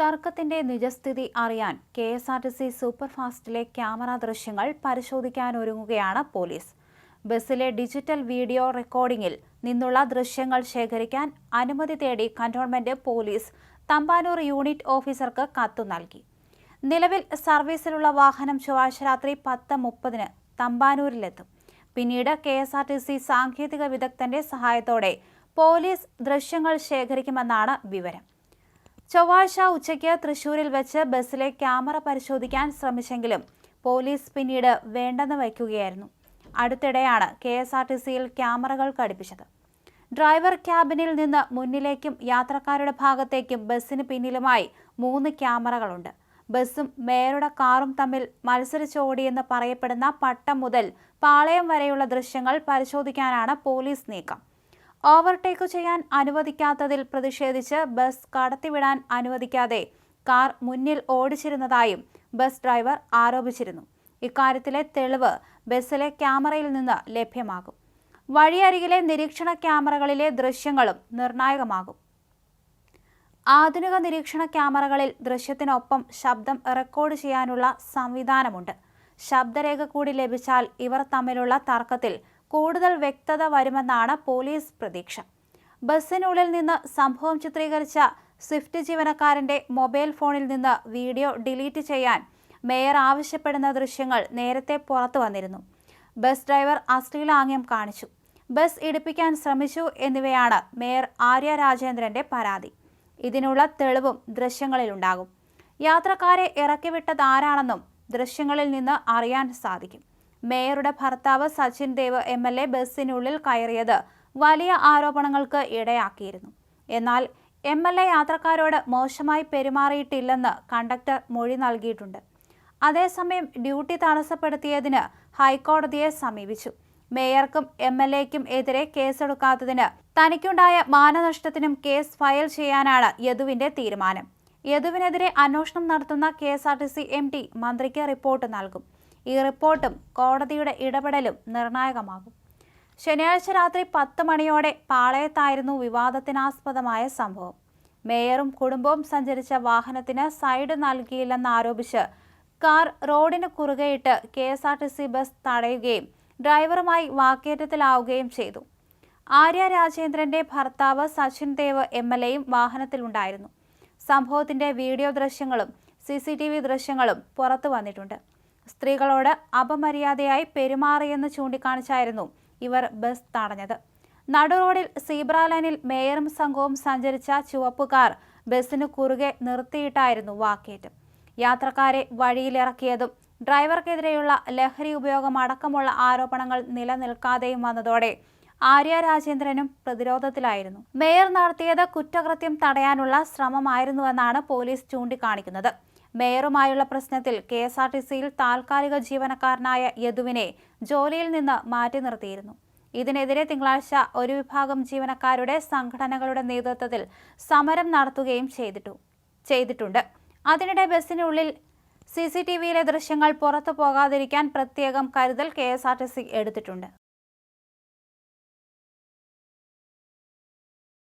തർക്കത്തിന്റെ നിജസ്ഥിതി അറിയാൻ K S R T C സൂപ്പർഫാസ്റ്റിലെ camera ദൃശ്യങ്ങൾ പരിശോധിക്കാനൊരുങ്ങുകയാണ് പോലീസ്. ബസ്സിലെ ഡിജിറ്റൽ വീഡിയോ റെക്കോർഡിംഗിൽ നിന്നുള്ള ദൃശ്യങ്ങൾ ശേഖരിക്കാൻ അനുമതി തേടി കന്റോൺമെന്റ് പോലീസ് തമ്പാനൂർ യൂണിറ്റ് ഓഫീസർക്ക് കത്തു നൽകി. നിലവിൽ സർവീസിലുള്ള വാഹനം ചൊവ്വാഴ്ച രാത്രി പത്ത് മുപ്പതിന് തമ്പാനൂരിലെത്തും. പിന്നീട് K S R T C സാങ്കേതിക വിദഗ്ധന്റെ സഹായത്തോടെ പോലീസ് ദൃശ്യങ്ങൾ ശേഖരിക്കുമെന്നാണ് വിവരം. ചൊവ്വാഴ്ച ഉച്ചയ്ക്ക് തൃശൂരിൽ വെച്ച് ബസ്സിലെ ക്യാമറ പരിശോധിക്കാൻ ശ്രമിച്ചെങ്കിലും പോലീസ് പിന്നീട് വേണ്ടെന്ന് വയ്ക്കുകയായിരുന്നു. അടുത്തിടെയാണ് കെ എസ് ആർ ടി സിയിൽ ക്യാമറകൾ ഘടിപ്പിച്ചത്. ഡ്രൈവർ ക്യാബിനിൽ നിന്ന് മുന്നിലേക്കും യാത്രക്കാരുടെ ഭാഗത്തേക്കും ബസ്സിന് പിന്നിലുമായി മൂന്ന് ക്യാമറകളുണ്ട്. ബസ്സും മേയറുടെ കാറും തമ്മിൽ മത്സരിച്ചോടിയെന്ന് പറയപ്പെടുന്ന പട്ടം മുതൽ പാളയം വരെയുള്ള ദൃശ്യങ്ങൾ പരിശോധിക്കാനാണ് പോലീസ് നീക്കം. ഓവർടേക്ക് ചെയ്യാൻ അനുവദിക്കാത്തതിൽ പ്രതിഷേധിച്ച് ബസ് കടത്തിവിടാൻ അനുവദിക്കാതെ കാർ മുന്നിൽ ഓടിച്ചിരുന്നതായും ബസ് ഡ്രൈവർ ആരോപിച്ചിരുന്നു. ഇക്കാര്യത്തിലെ തെളിവ് ബസ്സിലെ ക്യാമറയിൽ നിന്ന് ലഭ്യമാകും. വഴിയരികിലെ നിരീക്ഷണ ക്യാമറകളിലെ ദൃശ്യങ്ങളും നിർണായകമാകും. ആധുനിക നിരീക്ഷണ ക്യാമറകളിൽ ദൃശ്യത്തിനൊപ്പം ശബ്ദം റെക്കോർഡ് ചെയ്യാനുള്ള സംവിധാനമുണ്ട്. ശബ്ദരേഖ കൂടി ലഭിച്ചാൽ ഇവർ തമ്മിലുള്ള തർക്കത്തിൽ കൂടുതൽ വ്യക്തത വരുമെന്നാണ് പോലീസ് പ്രതീക്ഷ. ബസ്സിനുള്ളിൽ നിന്ന് സംഭവം ചിത്രീകരിച്ച സ്വിഫ്റ്റ് ജീവനക്കാരന്റെ മൊബൈൽ ഫോണിൽ നിന്ന് വീഡിയോ ഡിലീറ്റ് ചെയ്യാൻ മേയർ ആവശ്യപ്പെടുന്ന ദൃശ്യങ്ങൾ നേരത്തെ പുറത്തു വന്നിരുന്നു. ബസ് ഡ്രൈവർ അശ്ലീലാംഗ്യം കാണിച്ചു. ബസ് ഇടിപ്പിക്കാൻ ശ്രമിച്ചു എന്നിവയാണ് മേയർ ആര്യ രാജേന്ദ്രന്റെ പരാതി. ഇതിനുള്ള തെളിവും ദൃശ്യങ്ങളിലുണ്ടാകും യാത്രക്കാരെ ഇറക്കിവിട്ടതാരാണെന്നും ദൃശ്യങ്ങളിൽ നിന്ന് അറിയാൻ സാധിക്കും. മേയറുടെ ഭർത്താവ് Sachin Dev M L A ബസ്സിനുള്ളിൽ കയറിയത് വലിയ ആരോപണങ്ങൾക്ക് ഇടയാക്കിയിരുന്നു. എന്നാൽ എം എൽ എ യാത്രക്കാരോട് മോശമായി പെരുമാറിയിട്ടില്ലെന്ന് കണ്ടക്ടർ മൊഴി നൽകിയിട്ടുണ്ട്. അതേസമയം ഡ്യൂട്ടി തടസ്സപ്പെടുത്തിയതിന് ഹൈക്കോടതിയെ സമീപിച്ചു. മേയർക്കും എം എൽ എക്കും എതിരെ കേസെടുക്കാത്തതിന് തനിക്കുണ്ടായ മാനനഷ്ടത്തിനും കേസ് ഫയൽ ചെയ്യാനാണ് യദുവിന്റെ തീരുമാനം. യദുവിനെതിരെ അന്വേഷണം നടത്തുന്ന K S R T C M D മന്ത്രിക്ക് റിപ്പോർട്ട് നൽകും. ഈ റിപ്പോർട്ടും കോടതിയുടെ ഇടപെടലും നിർണായകമാകും. ശനിയാഴ്ച രാത്രി പത്ത് മണിയോടെ പാളയത്തായിരുന്നു വിവാദത്തിനാസ്പദമായ സംഭവം. മേയറും കുടുംബവും സഞ്ചരിച്ച വാഹനത്തിന് സൈഡ് നൽകിയില്ലെന്നാരോപിച്ച് കാർ റോഡിന് കുറുകെയിട്ട് K S R T C bus തടയുകയും ഡ്രൈവറുമായി വാക്കേറ്റത്തിലാവുകയും ചെയ്തു. ആര്യ രാജേന്ദ്രന്റെ ഭർത്താവ് സച്ചിൻ ദേവ് എം എൽ എയും വാഹനത്തിലുണ്ടായിരുന്നു. സംഭവത്തിന്റെ വീഡിയോ ദൃശ്യങ്ങളും സി സി ടി വി ദൃശ്യങ്ങളും പുറത്തു വന്നിട്ടുണ്ട്. സ്ത്രീകളോട് അപമര്യാദയായി പെരുമാറിയെന്ന് ചൂണ്ടിക്കാണിച്ചായിരുന്നു ഇവർ ബസ് തടഞ്ഞത്. നടുറോഡിൽ സീബ്ര ലൈനിൽ മേയറും സംഘവും സഞ്ചരിച്ച ചുവപ്പുകാർ ബസ്സിന് കുറുകെ നിർത്തിയിട്ടായിരുന്നു വാക്കേറ്റം. യാത്രക്കാരെ വഴിയിലിറക്കിയതും ഡ്രൈവർക്കെതിരെയുള്ള ലഹരി ഉപയോഗം അടക്കമുള്ള ആരോപണങ്ങൾ നിലനിൽക്കാതെയും വന്നതോടെ ആര്യ രാജേന്ദ്രനും പ്രതിരോധത്തിലായിരുന്നു. മേയർ നടത്തിയത് കുറ്റകൃത്യം തടയാനുള്ള ശ്രമമായിരുന്നുവെന്നാണ് പോലീസ് ചൂണ്ടിക്കാണിക്കുന്നത്. മേയറുമായുള്ള പ്രശ്നത്തിൽ കെ എസ് ആർ ടി സിയിൽ താൽക്കാലിക ജീവനക്കാരനായ യദുവിനെ ജോലിയിൽ നിന്ന് മാറ്റി നിർത്തിയിരുന്നു. ഇതിനെതിരെ തിങ്കളാഴ്ച ഒരു വിഭാഗം ജീവനക്കാരുടെ സംഘടനകളുടെ നേതൃത്വത്തിൽ സമരം നടത്തുകയും ചെയ്തിട്ടു ചെയ്തിട്ടുണ്ട്. അതിനിടെ ബസ്സിനുള്ളിൽ സി സി ടി വിയിലെ ദൃശ്യങ്ങൾ പുറത്തു പോകാതിരിക്കാൻ പ്രത്യേകം കരുതൽ K S R T C എടുത്തിട്ടുണ്ട്.